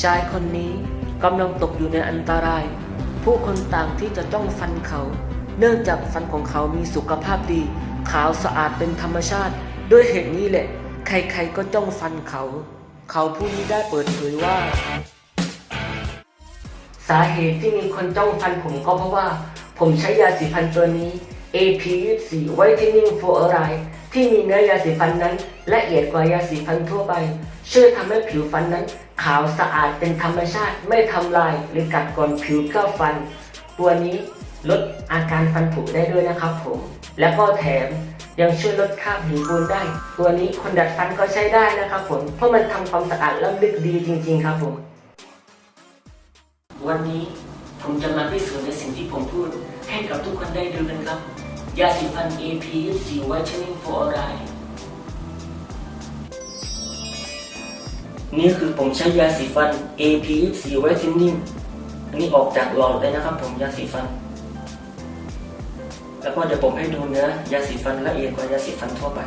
ชายคนนี้กำลังตกอยู่ในอันตราย ผู้คนต่างที่จะจ้องฟันเขา เนื่องจากฟันของเขามีสุขภาพดี ขาวสะอาดเป็นธรรมชาติ ด้วยเหตุนี้แหละ ใครๆก็จ้องฟันเขา เขาผู้นี้ได้เปิดเผยว่า สาเหตุที่มีคนจ้องฟันผมก็เพราะว่า ผมใช้ยาสีฟันตัวนี้ AP24 Whitening Fluoride ที่มีเนื้อยาสีฟันนั้นละเอียดกว่ายาสีฟันทั่วไป ช่วยทำให้ผิวฟันนั้น ขาวสะอาดเป็นธรรมชาติไม่ทำลายหรือกัดกร่อนผิวเคลือบฟัน ตัวนี้ลดอาการฟันผุได้ด้วยนะครับผม แล้วก็แถมยังช่วยลดคราบหินปูนได้ ตัวนี้คนดัดฟันก็ใช้ได้นะครับผม เพราะมันทำความสะอาดและลึกดีจริง ๆ ครับผม วันนี้ผมจะมาพิสูจน์ในสิ่งที่ผมพูดให้กับทุกคนได้ดูกันครับ ยาสีฟัน AP 24 Whitening Fluoride นี่คือผมใช้ยาสีฟัน AP 24 Whitening อันนี้ออกจากหลอดเลยนะครับผมยาสีฟัน แล้วก็เดี๋ยวผมให้ดูเนื้อยาสีฟันละเอียดกว่ายาสีฟันทั่วไป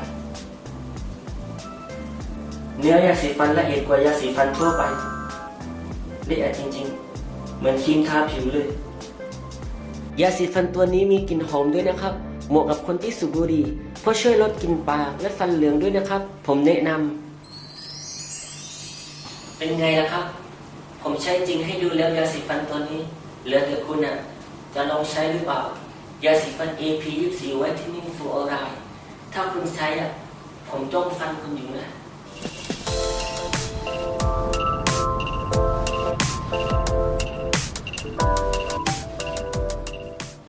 เนื้อยาสีฟันละเอียดกว่ายาสีฟันทั่วไปละเอียดจริง ๆ เหมือนครีมทาผิวเลยยาสีฟันตัวนี้มีกลิ่นหอมด้วยนะครับ เหมาะกับคนที่สูบบุหรี่เพราะช่วยลดกลิ่นปากและฟันเหลืองด้วยนะครับ ผมแนะนำเป็นไงล่ะครับ ผมใช้จริงให้ดูแล้วยาสีฟันตัวนี้ เหลือแต่คุณอะ จะลองใช้หรือเปล่า ยาสีฟัน AP 24 Whitening Fluoride ถ้าคุณใช้อะ ผมจ้องฟันคุณอยู่นะ